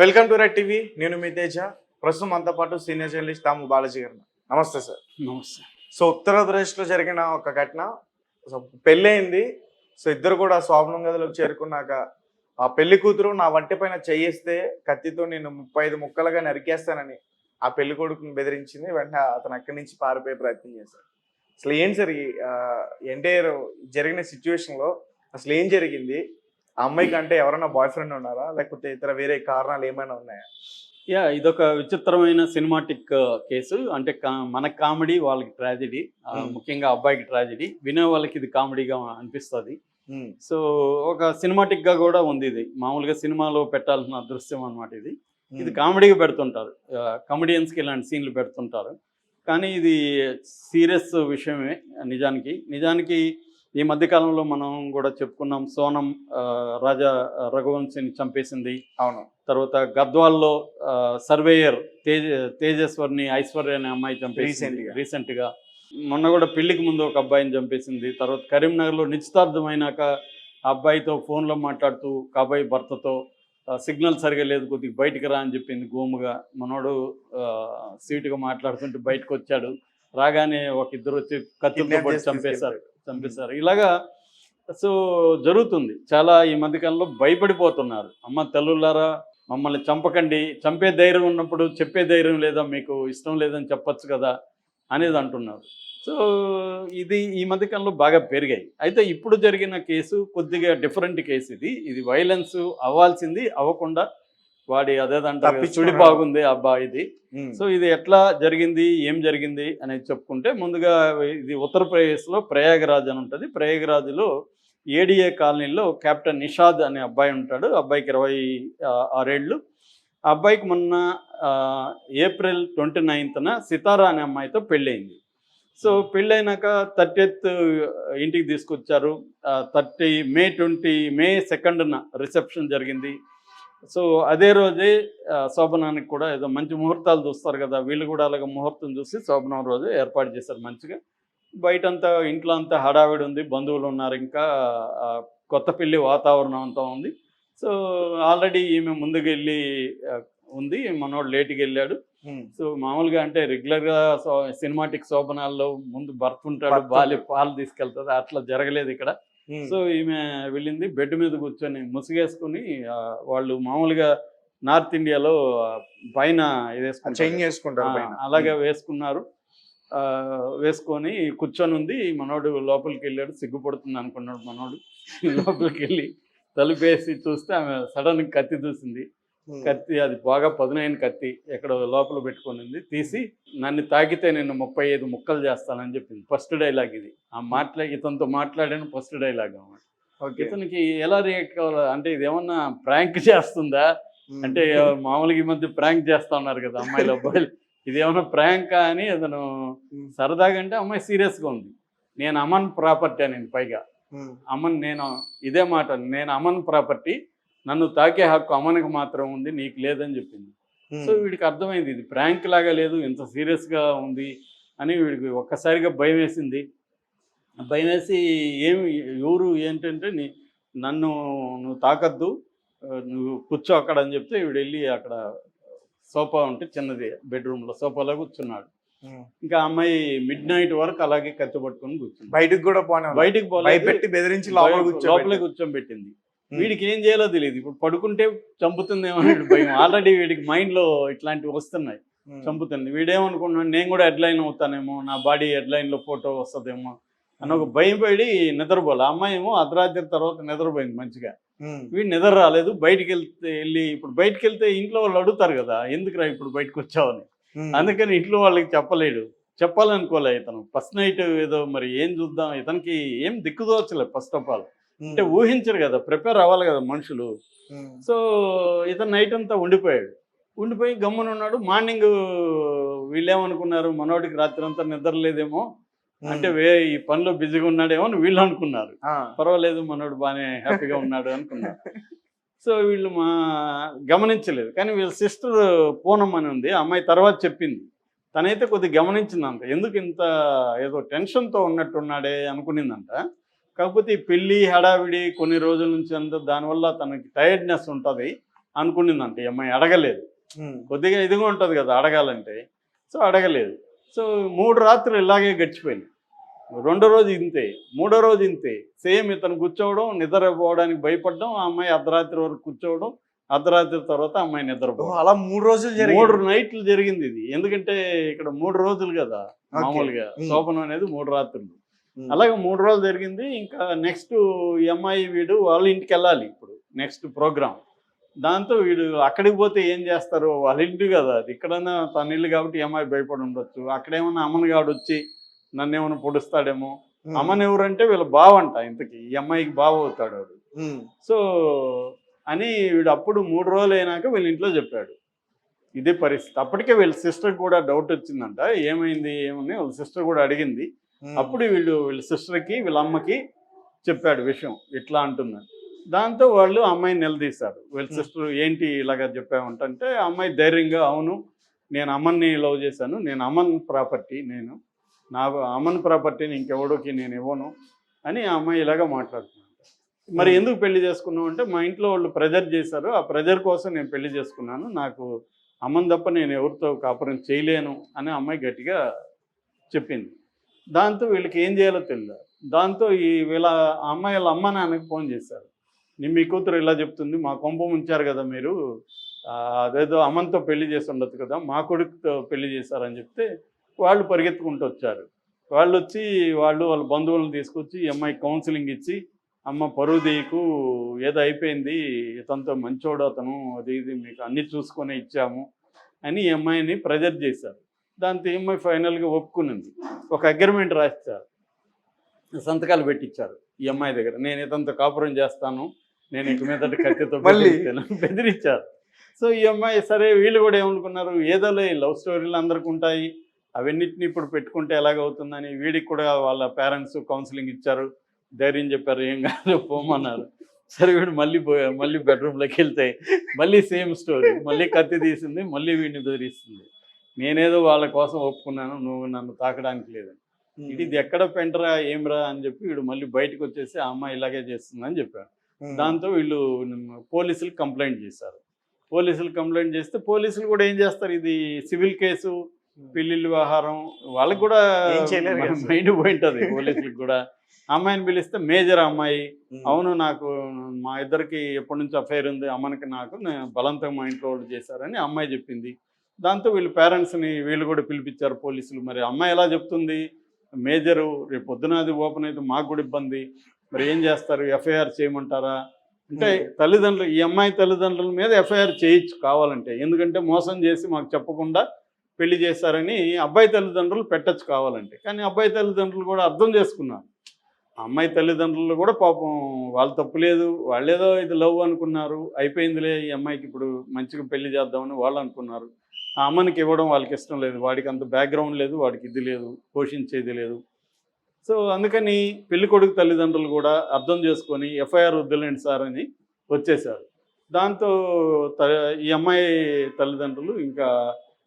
Welcome to red TV. నేను మీ తేజ. ప్రస్తుతం మనతో పాటు సీనియర్ జర్నలిస్ట్ తాము బాలాజీ గారు నమస్తే సార్. నమస్తే. సో ఉత్తరప్రదేశ్లో జరిగిన ఒక ఘటన. సో పెళ్ళయింది. సో ఇద్దరు కూడా స్వాప్నం గదిలోకి చేరుకున్నాక ఆ పెళ్ళి కూతురు నా వంటి పైన చేయిస్తే కత్తితో నేను ముప్పై ఐదు ముక్కలుగా నరికేస్తానని ఆ పెళ్ళి కొడుకుని బెదిరించింది. వెంటనే అతను అక్కడి నుంచి పారిపోయే ప్రయత్నం చేశారు అసలు ఏం సార్ ఎన్టీఆర్ జరిగిన సిచ్యువేషన్లో అసలు ఏం జరిగింది? ఆ అమ్మాయికి అంటే ఎవరైనా బాయ్ ఫ్రెండ్ ఉన్నారా? లేకపోతే ఇతర వేరే కారణాలు ఏమైనా ఉన్నాయా? యా ఇదొక విచిత్రమైన సినిమాటిక్ కేసు. అంటే కా- మన కామెడీ వాళ్ళకి ట్రాజెడీ. ముఖ్యంగా అబ్బాయికి ట్రాజెడీ వినే వాళ్ళకి ఇది కామెడీగా అనిపిస్తుంది. సో ఒక సినిమాటిక్గా కూడా ఉంది ఇది. మామూలుగా సినిమాలో పెట్టాల్సిన దృశ్యం అన్నమాట ఇది. ఇది కామెడీగా పెడుతుంటారు. కమెడియన్స్కి ఇలాంటి సీన్లు పెడుతుంటారు. కానీ ఇది సీరియస్ విషయమే నిజానికి. నిజానికి ఈ మధ్యకాలంలో మనం కూడా చెప్పుకున్నాం సోనం రాజా రఘువంశిని చంపేసింది. అవును. తర్వాత గద్వాల్లో సర్వేయర్ తేజ తేజస్వర్ని ఐశ్వర్య అనే అమ్మాయి చంపేసింది Recent గా. రీసెంట్గా మొన్న కూడా పెళ్ళికి ముందు ఒక అబ్బాయిని చంపేసింది. తర్వాత కరీంనగర్లో నిశ్చితార్థం అయినాక ఆ అబ్బాయితో ఫోన్లో మాట్లాడుతూ కాబోయే భర్తతో సిగ్నల్ సరిగా లేదు కొద్దిగా బయటికి రా అని చెప్పింది గోముగా. మనోడు సీటుగా మాట్లాడుతుంటే బయటకు వచ్చాడు రాగానే ఒక ఇద్దరు వచ్చి చేసి చంపేశారు. చంపేశారు. ఇలాగా సో జరుగుతుంది. చాలా ఈ మధ్యకాలంలో భయపడిపోతున్నారు. అమ్మ తల్లులారా మమ్మల్ని చంపకండి. చంపే ధైర్యం ఉన్నప్పుడు చెప్పే ధైర్యం లేదా మీకు ఇష్టం లేదని చెప్పచ్చు కదా అనేది అంటున్నారు. సో ఇది ఈ మధ్యకాలంలో బాగా పెరిగాయి. అయితే ఇప్పుడు జరిగిన కేసు కొద్దిగా డిఫరెంట్ కేసు ఇది. ఇది వైలెన్స్ అవ్వాల్సింది అవ్వకుండా వాడి తప్పించుకున్నాడు. సుడి బాగుంది అబ్బాయిది ఉమ్, సో ఇది ఎట్లా జరిగింది ఏం జరిగింది అనేది చెప్పుకుంటే ముందుగా ఇది ఉత్తరప్రదేశ్లో ప్రయాగరాజ్ అని ఉంటుంది. ప్రయాగరాజ్లో ఏడిఏ కాలనీలో కెప్టెన్ నిషాద్ అనే అబ్బాయి ఉంటాడు. అబ్బాయికి ఇరవై ఆరేళ్ళు. ఆ అబ్బాయికి మొన్న ఏప్రిల్ ట్వంటీ నైన్త్న సితారా అనే అమ్మాయితో పెళ్ళయింది. సో పెళ్ళైనాక థర్టీత్ ఇంటికి తీసుకొచ్చారు. థర్టీ మే ట్వంటీ మే సెకండ్న రిసెప్షన్ జరిగింది. సో అదే రోజే శోభనానికి కూడా ఏదో మంచి ముహూర్తాలు చూస్తారు కదా వీళ్ళు కూడా అలాగ ముహూర్తం చూసి శోభనం రోజు ఏర్పాటు చేశారు మంచిగా. బయటంతా ఇంట్లో అంతా హడావిడి ఉంది బంధువులు ఉన్నారు ఇంకా కొత్త పెళ్ళి వాతావరణం అంతా ఉంది. సో ఆల్రెడీ ఈమె ముందుకు వెళ్ళి ఉంది మనోడు లేట్కి వెళ్ళాడు. సో మామూలుగా అంటే రెగ్యులర్గా సినిమాటిక్ శోభనాల్లో ముందు భర్త ఉంటాడు బాల్య. పాలు తీసుకెళ్తుంది అట్లా జరగలేదు ఇక్కడ. సో ఈమె వెళ్ళింది బెడ్ మీద కూర్చొని ముసుగేసుకుని వాళ్ళు మామూలుగా నార్త్ ఇండియాలో పైన ఇది వేసుకుంటారు. చేంజ్ చేసుకుంటారు ఆ, పైన. అలాగే వేసుకున్నారు. ఆ, వేసుకొని కూర్చొని ఉంది. మనోడు లోపలికి వెళ్ళాడు. సిగ్గుపడుతుంది అనుకున్నాడు మనోడు. లోపలికి వెళ్ళి తలుపేసి చూస్తే ఆమె సడన్ కత్తి చూసింది కత్తి అది బాగా పదునైన కత్తి ఎక్కడ లోపల పెట్టుకునింది తీసి నన్ను తాకితే నేను ముప్పై ఐదు ముక్కలు చేస్తానని చెప్పింది. ఫస్ట్ డైలాగ్ ఇది. ఆ మాట్లా ఇతనితో మాట్లాడాను ఫస్ట్ డైలాగ్ అన్నమాట. ఓకే. ఇతనికి ఎలా రియాక్ట్ కావాలో అంటే ఇది ఏమన్నా ప్రాంక్ చేస్తుందా? అంటే మామూలుగా ఈ మధ్య ప్రాంక్ చేస్తా ఉన్నారు కదా అమ్మాయిలు అబ్బాయిలు. ఇది ఏమన్నా ప్రాంక్ అని అతను సరదాగా అంటే అమ్మాయి సీరియస్గా ఉంది. నేను అమన్ ప్రాపర్టీ అని పైగా. అమన్ నేను ఇదే మాట నేను అమన్ ప్రాపర్టీ నన్ను తాకే హక్కు అమన్కి మాత్రం ఉంది నీకు లేదని చెప్పింది. సో వీడికి అర్థమైంది ఇది ప్రాంక్ లాగా లేదు ఇంత సీరియస్గా ఉంది అని వీడికి ఒక్కసారిగా భయం వేసింది. భయం వేసి ఏమి ఎవరు ఏంటంటే నీ నన్ను నువ్వు తాకద్దు నువ్వు కూర్చో అక్కడ అని చెప్తే వీడు వెళ్ళి అక్కడ సోఫా ఉంటే చిన్నది బెడ్రూమ్లో సోఫాలో కూర్చున్నాడు. ఇంకా అమ్మాయి మిడ్ నైట్ వరకు అలాగే కత్తి పట్టుకొని కూర్చుంది. బయటకు కూడా పోనీ బయటికి. భయపెట్టి బెదిరించి లోపల లోపలే కూర్చోబెట్టి కూర్చోబెట్టింది. వీడికి ఏం చేయాలో తెలియదు. ఇప్పుడు పడుకుంటే చంపుతుందేమో భయం. ఆల్రెడీ వీడికి mind లో ఇట్లాంటివి వస్తున్నాయి. చంపుతుంది. వీడేమనుకున్నాడు నేను కూడా హెడ్లైన్ అవుతానేమో నా బాడీ హెడ్లైన్లో ఫోటో వస్తుందేమో అని ఒక భయం పడి నిద్రపోలే. అమ్మాయి ఏమో అర్ధరాత్రి తర్వాత నిద్రపోయింది మంచిగా. వీడు నిద్ర రాలేదు. బయటికి వెళ్తే వెళ్ళి ఇప్పుడు బయటికి వెళ్తే ఇంట్లో వాళ్ళు అడుగుతారు కదా ఎందుకురా ఇప్పుడు బయటకు వచ్చావని అందుకని ఇంట్లో వాళ్ళకి చెప్పలేడు. చెప్పాలనుకోలే ఇతను. ఫస్ట్ నైట్ ఏదో మరి ఏం చూద్దాం? ఇతనికి ఏం దిక్కుదోచలేదు ఫస్ట్ ఆఫ్ ఆల్ అంటే ఊహించరు కదా ప్రిపేర్ అవ్వాలి కదా మనుషులు. సో ఇతను నైట్ అంతా ఉండిపోయాడు. ఉండిపోయి గమ్మున ఉన్నాడు. మార్నింగ్ వీళ్ళేమనుకున్నారు మనోడికి రాత్రి అంతా నిద్ర లేదేమో అంటే వే ఈ పనిలో బిజీగా ఉన్నాడేమో అని వీళ్ళు అనుకున్నారు. పర్వాలేదు మనోడు బాగానే హ్యాపీగా ఉన్నాడు అనుకున్నారు. సో వీళ్ళు మా గమనించలేదు. కానీ వీళ్ళ సిస్టర్ పూనం అని ఉంది. అమ్మాయి తర్వాత చెప్పింది. తనైతే కొద్దిగా గమనించిందంట. ఎందుకు ఇంత ఏదో టెన్షన్తో ఉన్నట్టున్నాడే అనుకునిందంట. కాకపోతే ఈ పెళ్ళి హడావిడి కొన్ని రోజుల నుంచి అంత దానివల్ల తనకి టైర్డ్నెస్ ఉంటుంది అనుకునిందంట. ఈ అమ్మాయి అడగలేదు. కొద్దిగా ఇదిగా ఉంటుంది కదా అడగాలంటే. సో అడగలేదు. సో మూడు రాత్రులు ఇలాగే గడిచిపోయింది. రెండో రోజు ఇంతే. మూడో రోజు ఇంతే. సేమ్ ఇతను కూర్చోవడం నిద్రపోవడానికి భయపడడం ఆ అమ్మాయి అర్ధరాత్రి వరకు కూర్చోవడం అర్ధరాత్రి తర్వాత అమ్మాయి నిద్రపోవడం. అలా మూడు రోజులు మూడు నైట్లు జరిగింది ఇది. ఎందుకంటే ఇక్కడ మూడు రోజులు కదా. మామూలుగా. శోభనం అనేది మూడు రాత్రులు. అలాగే మూడు రోజులు జరిగింది. ఇంకా నెక్స్ట్ ఈ అమ్మాయి వీడు వాళ్ళ ఇంటికి వెళ్ళాలి ఇప్పుడు నెక్స్ట్ ప్రోగ్రామ్. దాంతో వీడు అక్కడికి పోతే ఏం చేస్తారు? వాళ్ళ ఇంటి కదా అది ఇక్కడన్నా తన ఇల్లు కాబట్టి అమ్మాయి భయపడి ఉండొచ్చు. అక్కడేమన్నా అమ్మని గాడు వచ్చి నన్ను ఏమైనా పొడుస్తాడేమో. అమ్మని ఎవరంటే వీళ్ళ బావంట ఇంతకి ఈ అమ్మాయికి బావ అవుతాడు వాడు. సో అని వీడు అప్పుడు మూడు రోజులు అయినాక వీళ్ళ ఇంట్లో చెప్పాడు. ఇదే పరిస్థితి. అప్పటికే వీళ్ళ సిస్టర్ కూడా డౌట్ వచ్చిందంట ఏమైంది ఏమని? వాళ్ళ సిస్టర్ కూడా అడిగింది. అప్పుడు వీళ్ళు వీళ్ళ సిస్టర్కి వీళ్ళ అమ్మకి చెప్పాడు విషయం. ఇట్లా అంటుందని దాంతో వాళ్ళు అమ్మాయిని నిలదీశారు. వీళ్ళ. సిస్టర్ ఏంటి ఇలాగా చెప్పామంటే అమ్మాయి ధైర్యంగా అవును నేను అమ్మని లవ్ చేశాను. నేను అమ్మన్ ప్రాపర్టీ నేను నా అమ్మన్ ప్రాపర్టీని ఇంకెవడోకి నేను ఇవ్వను అని ఆ అమ్మాయి ఇలాగా మాట్లాడుతున్నాను మరి. ఎందుకు పెళ్ళి చేసుకున్నావు అంటే మా ఇంట్లో వాళ్ళు ప్రెజర్ చేశారు. ఆ ప్రెజర్ కోసం నేను పెళ్ళి చేసుకున్నాను. నాకు అమ్మని తప్ప నేను ఎవరితో కాపురం చేయలేను అని అమ్మాయి గట్టిగా చెప్పింది. దాంతో వీళ్ళకి ఏం చేయాలో తెలియదు దాంతో ఈ వీళ్ళ అమ్మాయి వాళ్ళ అమ్మ నాన్నకి ఫోన్ చేశారు. నేను మీ కూతురు ఇలా చెప్తుంది మా కొంప ఉంచారు కదా మీరు అదేదో అమ్మంతో పెళ్ళి చేసి ఉండొచ్చు కదా మా కొడుకుతో పెళ్ళి చేశారని చెప్తే వాళ్ళు పరిగెత్తుకుంటూ వచ్చారు. వాళ్ళు వచ్చి వాళ్ళు వాళ్ళ బంధువులను తీసుకొచ్చి అమ్మాయి కౌన్సిలింగ్ ఇచ్చి అమ్మ పరువు దీకు ఏదో అయిపోయింది ఇతనితో మంచోడు అతను అది ఇది మీకు అన్ని చూసుకొని ఇచ్చాము అని ఈ అమ్మాయిని ప్రెజర్ చేశారు. దాంతో అమ్మాయి ఫైనల్గా ఒప్పుకునింది. ఒక అగ్రిమెంట్ రాసిచ్చారు. సంతకాలు పెట్టించారు ఈ అమ్మాయి దగ్గర. నేను ఇతనితో కాపురం చేస్తాను నేను ఇక మీదట కత్తితో. బెదిరించారు సో ఈ అమ్మాయి సరే వీళ్ళు కూడా ఏమనుకున్నారు ఏదోలే లవ్ స్టోరీలు అందరికి ఉంటాయి అవన్నిటిని ఇప్పుడు పెట్టుకుంటే ఎలాగవుతుందని వీడికి కూడా వాళ్ళ పేరెంట్స్ కౌన్సిలింగ్ ఇచ్చారు ధైర్యం చెప్పారు ఏం కాదు పోమన్నారు. సరే వీడు మళ్ళీ పోయా మళ్ళీ బెడ్రూమ్లోకి వెళ్తే మళ్ళీ సేమ్ స్టోరీ మళ్ళీ కత్తి తీసింది మళ్ళీ వీడిని బెదిరిస్తుంది. నేనేదో వాళ్ళ కోసం ఒప్పుకున్నాను నువ్వు నన్ను తాకడానికి లేదు. ఇది ఎక్కడ పెంటరా ఏమిరా అని చెప్పి వీడు మళ్ళీ బయటకు వచ్చేసి ఆ అమ్మాయి ఇలాగే చేస్తుందని చెప్పాడు. దాంతో వీళ్ళు పోలీసులు కంప్లైంట్ చేశారు పోలీసులు కంప్లైంట్ చేస్తే పోలీసులు కూడా ఏం చేస్తారు ఇది సివిల్ కేసు పెళ్ళిళ్ళ వ్యవహారం వాళ్ళకి కూడా. మైండ్ పోయింటుంది పోలీసులకు కూడా అమ్మాయిని పిలిస్తే మేజర్ అమ్మాయి. అవును నాకు మా ఇద్దరికి ఎప్పటి నుంచి అఫైర్ ఉంది అమ్మనికి నాకు నేను బలవంతంగా మా ఇంట్లో వాళ్ళు చేశారని అమ్మాయి చెప్పింది దాంతో వీళ్ళు పేరెంట్స్ని వీళ్ళు కూడా పిలిపించారు పోలీసులు. మరి అమ్మాయి ఎలా చెప్తుంది? మేజరు రేపు పొద్దున అది ఓపెన్ అయితే మాకు కూడా ఇబ్బంది. మరి ఏం చేస్తారు? ఎఫ్ఐఆర్ చేయమంటారా? అంటే. తల్లిదండ్రులు ఈ అమ్మాయి తల్లిదండ్రుల మీద ఎఫ్ఐఆర్ చేయొచ్చు కావాలంటే. ఎందుకంటే మోసం చేసి మాకు చెప్పకుండా పెళ్ళి చేశారని అబ్బాయి తల్లిదండ్రులు పెట్టచ్చు కావాలంటే. కానీ అబ్బాయి తల్లిదండ్రులు కూడా అర్థం చేసుకున్నారు. అమ్మాయి తల్లిదండ్రులు కూడా పాపం వాళ్ళు తప్పు లేదు. వాళ్ళేదో ఇది లవ్ అనుకున్నారు. అయిపోయిందిలే ఈ అమ్మాయికి ఇప్పుడు మంచిగా పెళ్ళి చేద్దామని వాళ్ళు అనుకున్నారు. ఆ అమ్మనికి ఇవ్వడం వాళ్ళకి ఇష్టం లేదు. వాడికి అంత బ్యాక్గ్రౌండ్ లేదు వాడికి ఇది లేదు పోషించేది లేదు. సో అందుకని పెళ్ళి కొడుకు తల్లిదండ్రులు కూడా అర్థం చేసుకొని ఎఫ్ఐఆర్ వద్దులేండి సార్ అని వచ్చేసారు. దాంతో త ఈ అమ్మాయి తల్లిదండ్రులు ఇంకా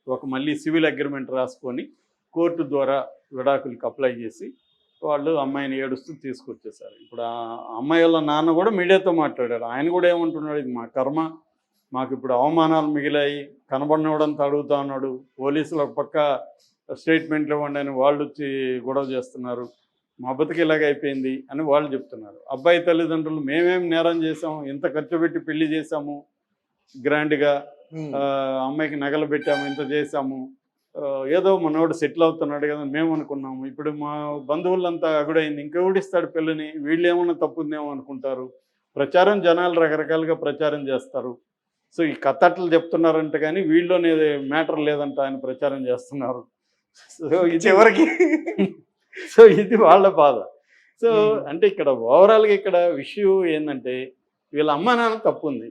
ఒక మళ్ళీ సివిల్ అగ్రిమెంట్ రాసుకొని కోర్టు ద్వారా విడాకులకు అప్లై చేసి వాళ్ళు అమ్మాయిని ఏడుస్తూ తీసుకొచ్చేసారు. ఇప్పుడు ఆ అమ్మాయి వాళ్ళ నాన్న కూడా మీడియాతో మాట్లాడాడు ఆయన కూడా ఏమంటున్నాడు ఇది మా కర్మ మాకు ఇప్పుడు అవమానాలు మిగిలాయి కనబడినోడంతా అడుగుతా ఉన్నాడు. పోలీసులు ఒక పక్క స్టేట్మెంట్లు ఇవ్వండి అని వాళ్ళు వచ్చి గొడవ చేస్తున్నారు. మా బతుకు ఇలాగ అయిపోయింది అని వాళ్ళు చెప్తున్నారు. అబ్బాయి తల్లిదండ్రులు మేమేం నేరం చేసాము ఇంత ఖర్చు పెట్టి పెళ్ళి చేసాము గ్రాండ్గా అమ్మాయికి నగలు పెట్టాము ఇంత చేసాము ఏదో మనోడు సెటిల్ అవుతున్నాడు కదా మేము అనుకున్నాము. ఇప్పుడు మా బంధువులంతా అగుడైంది. ఇంకెవడిస్తాడు పిల్లని వీళ్ళు ఏమన్నా తప్పుందేమో అనుకుంటారు. ప్రచారం జనాలు రకరకాలుగా ప్రచారం చేస్తారు. సో ఈ కథట్లు చెప్తున్నారంట కానీ వీళ్ళలోనే మ్యాటర్ లేదంట ఆయన ప్రచారం చేస్తున్నారు. సో ఇది చివరికి. సో ఇది వాళ్ళ బాధ. సో. అంటే ఇక్కడ ఓవరాల్గా ఇక్కడ విషయం ఏంటంటే వీళ్ళ అమ్మ నాన్న తప్పు ఉంది.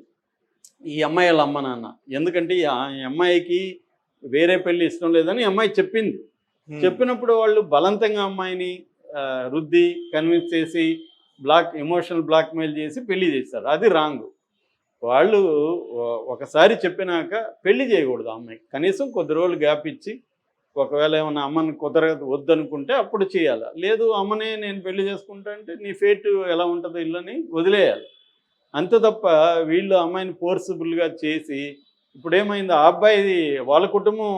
ఈ అమ్మాయి వాళ్ళ అమ్మ నాన్న. ఎందుకంటే ఈ అమ్మాయికి వేరే పెళ్ళి ఇష్టం లేదని అమ్మాయి చెప్పింది. చెప్పినప్పుడు వాళ్ళు బలవంతంగా అమ్మాయిని రుద్ది కన్విన్స్ చేసి బ్లాక్ ఎమోషనల్ బ్లాక్మెయిల్ చేసి పెళ్ళి చేశారు. అది రాంగ్ వాళ్ళు ఒకసారి చెప్పినాక పెళ్ళి చేయకూడదు అమ్మాయికి. కనీసం కొద్ది రోజులు గ్యాప్ ఇచ్చి ఒకవేళ ఏమన్నా అమ్మని కుదరదు వద్దనుకుంటే అప్పుడు చేయాలి. లేదు అమ్మనే నేను పెళ్ళి చేసుకుంటా అంటే నీ ఫేట్ ఎలా ఉంటుందో ఇల్లని వదిలేయాలి. అంతే తప్ప వీళ్ళు అమ్మాయిని ఫోర్సిబుల్గా చేసి ఇప్పుడు ఏమైంది ఆ అబ్బాయి వాళ్ళ కుటుంబం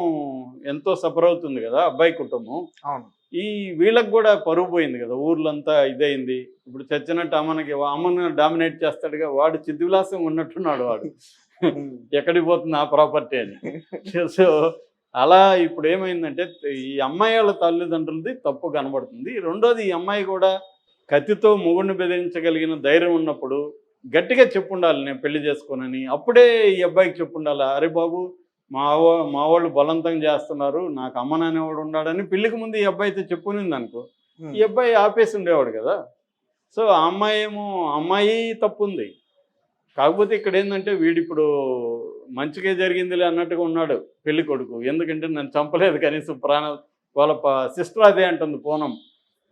ఎంతో సఫర్ అవుతుంది కదా అబ్బాయి కుటుంబం. అవును. ఈ వీళ్ళకి కూడా పరువు పోయింది కదా. ఊర్లంతా ఇదైంది. ఇప్పుడు చచ్చినట్టు అమ్మనికి అమ్మను డామినేట్ చేస్తాడుగా. వాడు చిద్విలాసం ఉన్నట్టున్నాడు వాడు. ఎక్కడికి పోతుంది ఆ ప్రాపర్టీ అని. సో అలా ఇప్పుడు ఏమైందంటే ఈ అమ్మాయి వాళ్ళ తల్లిదండ్రులది తప్పు కనబడుతుంది. రెండోది ఈ అమ్మాయి కూడా కత్తితో మొగుడిని బెదిరించగలిగిన ధైర్యం ఉన్నప్పుడు గట్టిగా చెప్పుండాలి నేను పెళ్ళి చేసుకోనని. అప్పుడే ఈ అబ్బాయికి చెప్పుండాలి అరే బాబు మా మా వాళ్ళు బలవంతం చేస్తున్నారు. నాకు అమ్మ నానేవాడు ఉన్నాడని పెళ్ళికి ముందు ఈ అబ్బాయితో చెప్పునింది అనుకో ఈ అబ్బాయి ఆపేసి ఉండేవాడు కదా. సో ఆ అమ్మాయి ఏమో అమ్మాయి తప్పు ఉంది కాకపోతే ఇక్కడ ఏంటంటే వీడిప్పుడు మంచిగా జరిగిందిలే అన్నట్టుగా ఉన్నాడు పెళ్ళి కొడుకు. ఎందుకంటే నన్ను చంపలేదు కనీసం ప్రాణ వాళ్ళ సిస్టర్ అదే అంటుంది పూనం.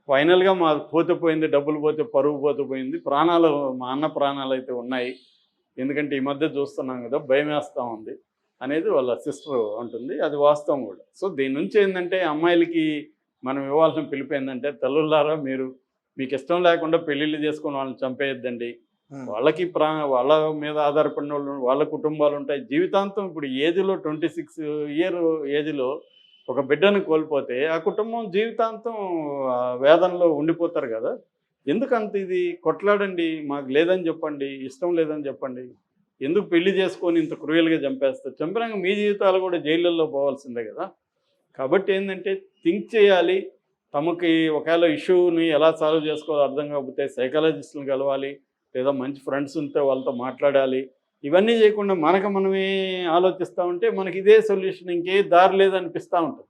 ఫైనల్గా మా పోతే పోయింది డబ్బులు పోతే పరువు పోతే పోయింది. ప్రాణాలు మా అన్న ప్రాణాలు అయితే ఉన్నాయి. ఎందుకంటే ఈ మధ్య చూస్తున్నాం కదా భయం వేస్తూ ఉంది. అనేది వాళ్ళ సిస్టర్ అంటుంది. అది వాస్తవం కూడా. సో దీని నుంచి ఏంటంటే అమ్మాయిలకి మనం ఇవ్వాల్సిన పిలుపు ఏంటంటే తల్లులారా మీరు మీకు ఇష్టం లేకుండా పెళ్ళిళ్ళు చేసుకొని వాళ్ళని చంపేయద్దండి. వాళ్ళకి ప్రా వాళ్ళ మీద ఆధారపడిన వాళ్ళు వాళ్ళ కుటుంబాలు ఉంటాయి. జీవితాంతం ఇప్పుడు ఏజ్లో ట్వంటీ సిక్స్ ఇయర్ ఏజ్లో ఒక బిడ్డను కోల్పోతే ఆ కుటుంబం జీవితాంతం ఆ వేదనలో ఉండిపోతారు కదా. ఎందుకంత ఇది కొట్లాడండి మాకు లేదని చెప్పండి ఇష్టం లేదని చెప్పండి? ఎందుకు పెళ్ళి చేసుకొని ఇంత క్రూయల్గా చంపేస్తారు చంపినాక మీ జీవితాలు కూడా జైళ్ళల్లో పోవాల్సిందే కదా. కాబట్టి ఏంటంటే థింక్ చేయాలి. తమకి ఒకవేళ ఇష్యూని ఎలా సాల్వ్ చేసుకోవాలో అర్థం కాకపోతే సైకాలజిస్టులను కలవాలి లేదా మంచి ఫ్రెండ్స్ ఉంటే వాళ్ళతో మాట్లాడాలి. ఇవన్నీ చేయకుండా మనకు మనమే ఆలోచిస్తూ ఉంటే మనకి ఇదే సొల్యూషన్ ఇంకే దారి లేదనిపిస్తూ ఉంటుంది.